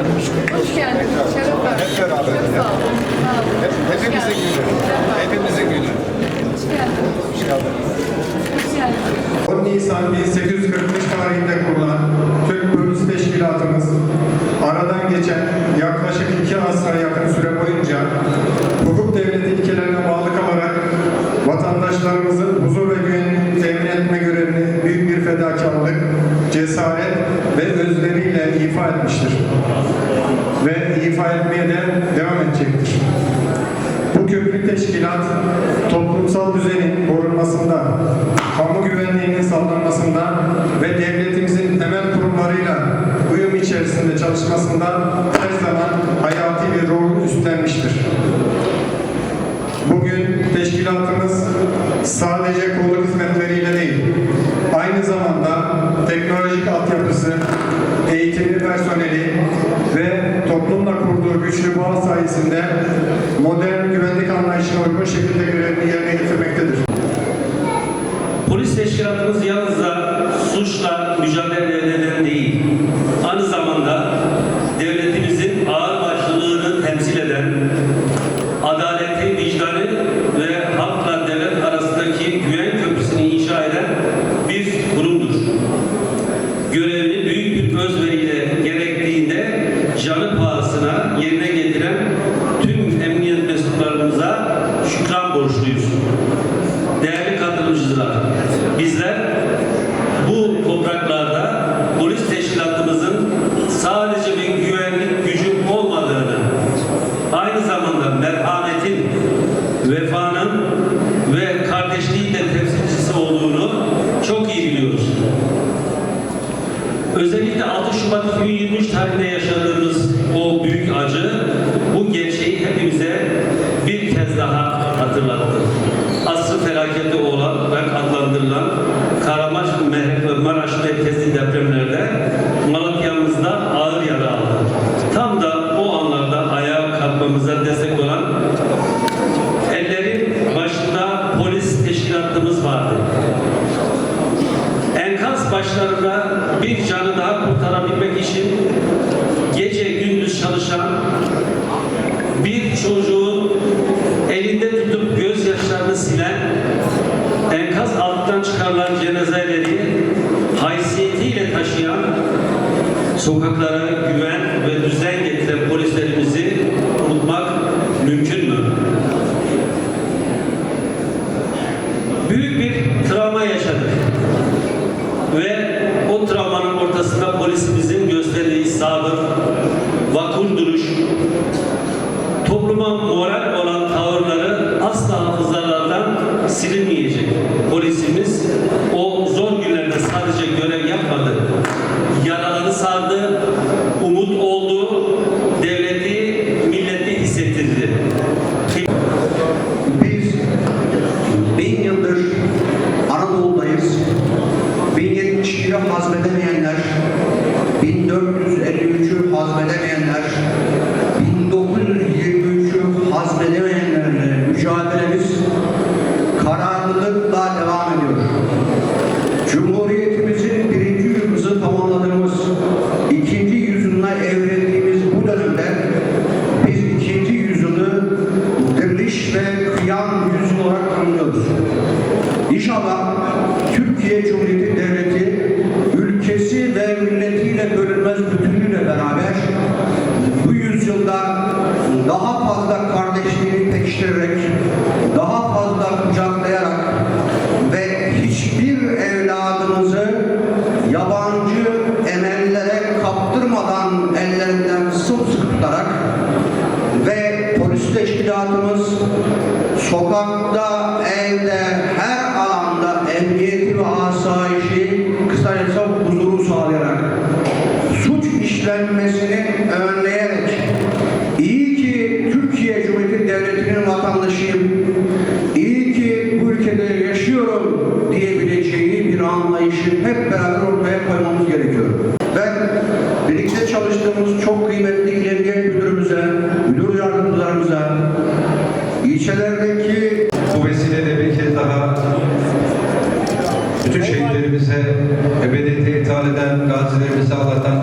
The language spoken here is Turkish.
efendim. Hoş geldiniz. Şeref verdiniz. Hep beraber. Çok sağ olun. Hep, hepimizin günü. Hepimizin günü. Hoş geldiniz. Hoş geldiniz. 10 Nisan 1845 tarihinde kurulan Türk Polis Teşkilatımız aradan geçen yaklaşık iki asra yakın süre boyunca hukuk devleti sözleriyle ifa etmiştir ve ifa etmeye de devam edecektir. Bu köprü teşkilat toplumsal düzenin korunmasında, kamu güvenliğinin sağlanmasında ve devletimizin temel kurumlarıyla uyum içerisinde çalışmasında her zaman hayati bir rol üstlenmiştir. Teşkilatımız sadece kolluk hizmetleriyle değil, aynı zamanda teknolojik altyapısı, eğitimli personeli ve toplumla kurduğu güçlü bağ sayesinde modern güvenlik anlayışına uygun şekilde görevini yerine getirmektedir. Polis teşkilatımız yalnızca suçla mücadele eden Görevini büyük bir özveriyle gerektiğinde canı pahasına yerine getiren tüm emniyet mensuplarımıza şükran borçluyuz. Değerli katılımcılar, bizler bu topraklarda polis teşkilatımızın sadece bir güvenlik gücü olmadığını, aynı zamanda merhametin, vefanın ve kardeşliğin de temsilcisi olduğunu çok iyi biliyoruz. Özellikle 6 Şubat 2023 tarihinde yaşadığımız o büyük acı bu gerçeği hepimize bir kez daha hatırlattı. Asrı felaketi olarak adlandırılan Kahramanmaraş merkezli depremlerde başlarında bir canı daha kurtarabilmek için gece gündüz çalışan bir çocuğun elinde tutup gözyaşlarını silen enkaz altından çıkarılan cenazeleri haysiyetiyle taşıyan sokaklara güven moral olan tavırları asla hafızalardan silinmeyecek. Polisimiz o zor günlerde sadece görev yapmadı, yaraları sardı, Hallelujah. Pekiştirerek, daha fazla kucaklayarak ve hiçbir evladımızı yabancı emellere kaptırmadan ellerinden sımsıkı tutarak ve polis teşkilatımız sokakta, evde, her alanda emniyeti ve asayişi kısacası huzuru sağlayarak suç işlenmesini önleyerek iyi Devleti'nin vatandaşıyım, iyi ki bu ülkede yaşıyorum diyebileceği bir anlayışı hep beraber ortaya koymamız gerekiyor. Ben birlikte çalıştığımız çok kıymetli il emniyet müdürümüze, müdür yardımcılarımıza, ilçelerdeki Bu vesileyle bir kez daha bütün şehitlerimize ebediyete ithal eden gazilerimize Allah'tan